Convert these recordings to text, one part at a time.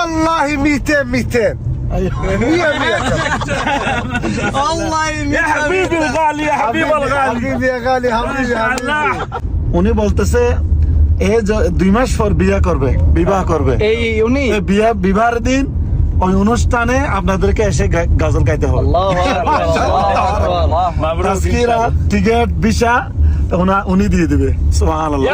والله 200 200 100 100 والله يا حبيبي الغالي يا حبيب الغالي حبيبي يا غالي حبيبي ما شاء حبيبي الله উনি বলতেছে এ য- দুই মাস পর বিয়ে করবে বিবাহ করবে এই উনি এই বিয়ে বিবাহের দিন ওই অনুষ্ঠানে আপনাদেরকে এসে গা- গাজল গাইতে হবে আল্লাহু আকবার আল্লাহু আকবার مبروك إن তাজকিরা شاء الله. টিকিট ভিসা উনা- উনি দিয়ে দিবে সুবহানাল্লাহ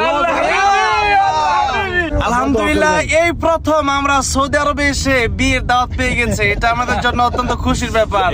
আলহামদুলিল্লাহ এই প্রথম আমরা সৌদি আরবে এসে বিয়ের দাওয়াত পেয়ে গেছে। এটা আমাদের জন্য অত্যন্ত খুশির ব্যাপার।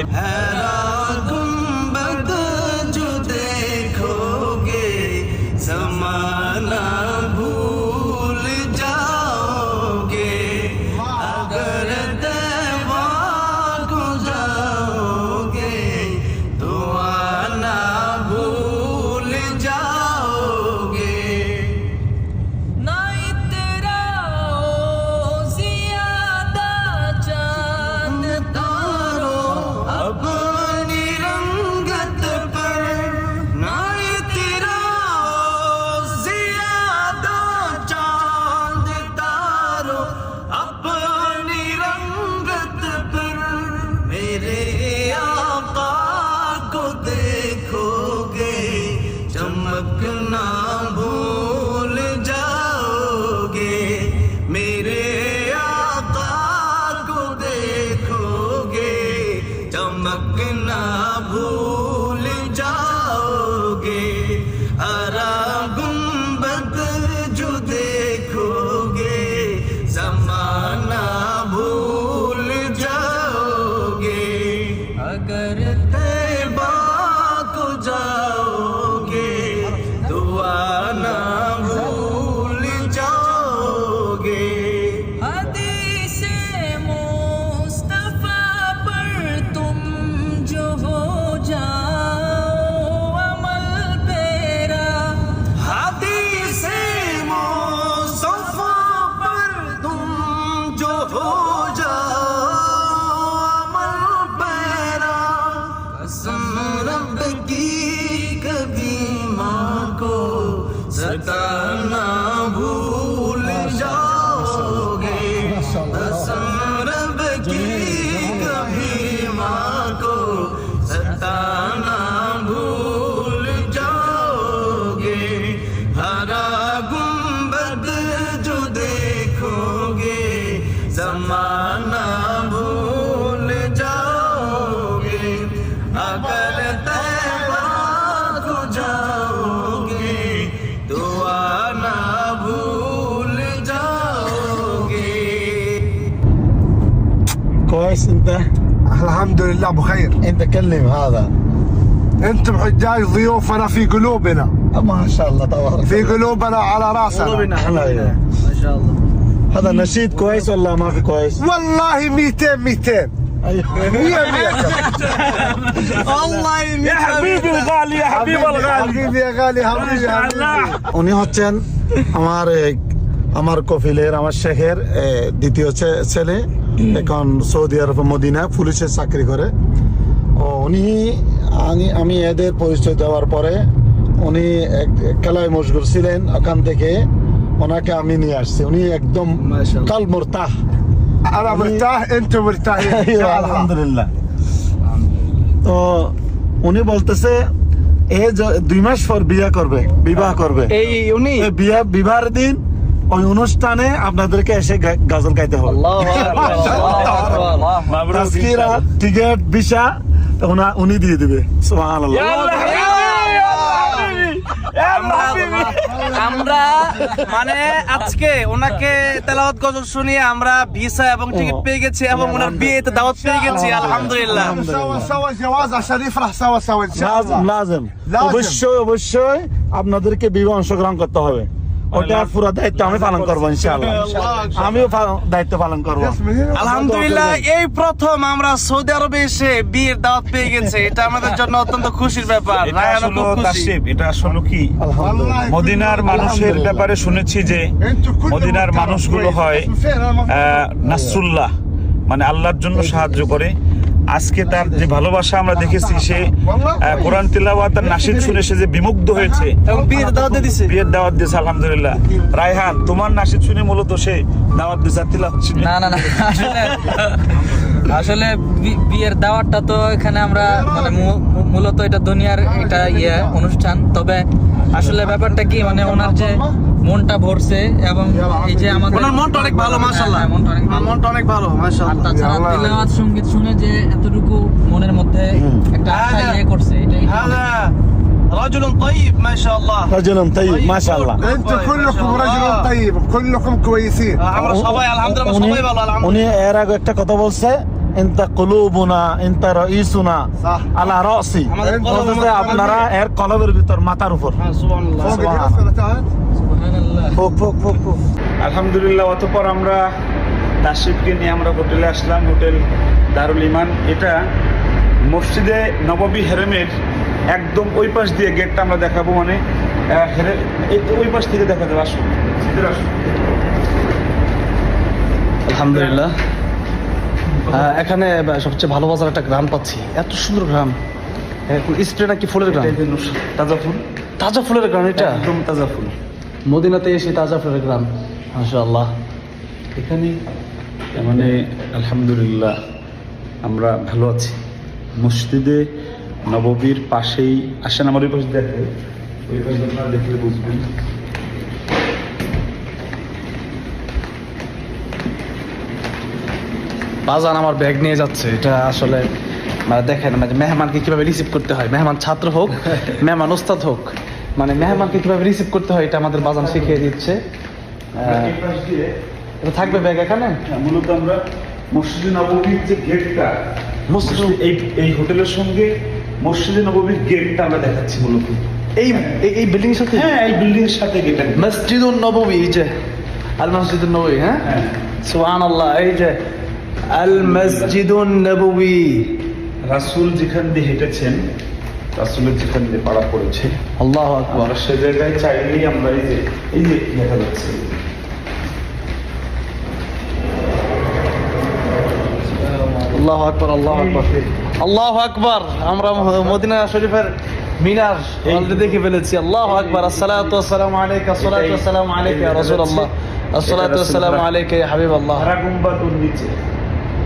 सताना भूल जाओगे। सताना भूल जाओगे हरा जो देखोगे भूल जाओगे। अगर الحمد لله بخير انت كلم هذا انتم حجاج ضيوفنا في قلوبنا ما شاء الله تبارك في قلوبنا على راسنا الله ما شاء الله هذا نشيد كويس ولا ما في كويس؟ والله 200 200 ايوه 100 100 والله يا حبيبي الغالي يا حبيب الغالي حبيبي يا غالي ما حبيبي شاء حبيبي الله উনি হচ্ছেন আমার এক- আমার কফিলের আমার শেখের এ, দ্বিতীয় ছে- ছেলে এখন সৌদি আরব মদিনা পুলিশের চাকরি করে। ও উনি আমি আমি এদের পরিচয় দেওয়ার পরে উনি খেলায় মশগুল ছিলেন ওখান থেকে ওনাকে আমি নিয়ে আসছি। উনি একদম কাল মোরতাহ। আর মোরতাহ এন্টু মোরতাহ আলহামদুলিল্লাহ তো উনি বলতেছে এ দুই মাস পর বিয়া করবে বিবাহ করবে। এই উনি? বিয়া বিবাহের দিন ওই অনুষ্ঠানে আপনাদেরকে এসে গাজল গাইতে হবে উনি দিয়ে দিবে আমরা মানে আজকে ওনাকে তেলাওয়াত গজল শুনিয়ে আমরা ভিসা এবং টিকিট পেয়ে গেছি এবং ওনার বিয়েতে দাওয়াত পেয়ে গেছি আলহামদুলিল্লাহ অবশ্যই অবশ্যই আপনাদেরকে বিবাহ অংশগ্রহণ করতে হবে মানে ওটা পুরো দায়িত্ব আমি পালন করব আমিও দায়িত্ব পালন করব। আলহামদুলিল্লাহ এই প্রথম আমরা সৌদি আরবে এসে বিয়ের দাওয়াত পেয়ে গেছে। এটা আমাদের জন্য অত্যন্ত খুশির ব্যাপার। এটা আসলে কি? মদিনার মানুষের ব্যাপারে শুনেছি যে মদিনার মানুষগুলো হয় নাসুল্লাহ মানে আল্লাহর জন্য সাহায্য করে। আজকে তার যে ভালোবাসা আমরা দেখেছি সে কোরআন তিলাওয়াত আর নাসিদ শুনে সে যে বিমুগ্ধ হয়েছে। বিয়ের দাওয়াত দিয়েছে বিয়ের দাওয়াত দিয়েছে আলহামদুলিল্লাহ। রায়হান তোমার নাসিদ শুনে মূলত সে দাওয়াত দিয়েছে আর তিলাওয়াত শুনে। না না না আসলে আসলে বি- বিয়ের দাওয়াতটা তো এখানে আমরা মানে মূ- মূ- মূলত এটা দুনিয়ার এটা ইয়ে অনুষ্ঠান তবে আসলে ব্যাপারটা কি মানে ওনার যে মনটা ভরছে এবং এই যে আমাদের ওনার মনটা অনেক ভালো মাশাআল্লাহ হ্যাঁ, মনটা অনেক ভালো। মনটা অনেক ভালো আর মাশাআল্লাহ তাছাড়া তিলাওয়াত সঙ্গীত শুনে যে এতটুকু মনের মধ্যে একটা আশা হ্যাঁ। ইয়ে করছে এটাই هذا رجل طيب ما شاء الله رجل طيب ما شاء الله انتم كلكم رجل طيب كلكم كويسين আমরা সবাই আলহামদুলিল্লাহ উনি- সবাই ভালো আলহামদুলিল্লাহ উনি এর আগে একটা কথা বলছে আপনারা এর কলবের ভিতর মাথার উপর আলহামদুলিল্লাহ অতপর আমরা তাসিফকে নিয়ে আমরা হোটেলে আসলাম হোটেল দারুল ইমান। এটা মসজিদে নববী হেরেমের একদম ওই পাশ দিয়ে গেটটা আমরা দেখাবো মানে ওই পাশ থেকে দেখা যাবে আসুন। আলহামদুলিল্লাহ। এখানে সবচেয়ে ভালো বাজার একটা গ্রাম পাচ্ছি। এত সুন্দর গ্রাম। স্প্রে নাকি ফুলের গ্রাম? তাজা ফুল। তাজা ফুলের গ্রাম এটা? একদম তাজা ফুল। মদিনাতে এসে তাজা ফুলের গ্রাম মাশাআল্লাহ। এখানে মানে আলহামদুলিল্লাহ আমরা ভালো আছি। মসজিদে নববীর পাশেই আসেন আমার ওই পাশে দেখে। ওই পাশে আপনারা দেখলে বুঝবেন। বাজান আমার ব্যাগ নিয়ে যাচ্ছে। এটা আসলে মানে দেখেন মানে মেহমানকে কীভাবে রিসিভ করতে হয়। মেহমান ছাত্র হোক মেহমান ওস্তাদ হোক মানে মেহমানকে কীভাবে রিসিভ করতে হয় এটা আমাদের বাজান শিখিয়ে দিচ্ছে। এটা থাকবে ব্যাগ এখানে? হ্যাঁ, মূলত আমরা মসজিদে নববীর যে গেটটা মসজিদ এই এই হোটেলের সঙ্গে মসজিদে নববীর গেটটা আমরা দেখাচ্ছি মূলত। এই এই- বিল্ডিং এর সাথে? হ্যাঁ এই বিল্ডিং এর সাথে গেটটা মসজিদুন এই যে। আল মসজিদুন নববী হ্যাঁ? হ্যাঁ। সুবহানাল্লাহ এই যে আল মসজিদুন নববী। রাসূল যেখান দিয়ে হেঁটেছেন রাসূলের যেখান দিয়ে পাড়া পড়েছে। আল্লাহু আকবার। সে জায়গায় চাইলেই আমরা এই যে এই যে দেখা যাচ্ছে। আল্লাহ আকবার আল্লাহ আকবার। আল্লাহ আকবার। আমরা মদিনা শরীফের মিনার অলরেডি দেখে ফেলেছি। আল্লাহ আকবার। আসসালাতু ওয়াসসালামু আলাইকা আসসালাতু ওয়াসসালামু আলাইকা রাসূলুল্লাহ। আসসালাতু ওয়াসসালামু আলাইকা হাবিবাল্লাহ। নিচে।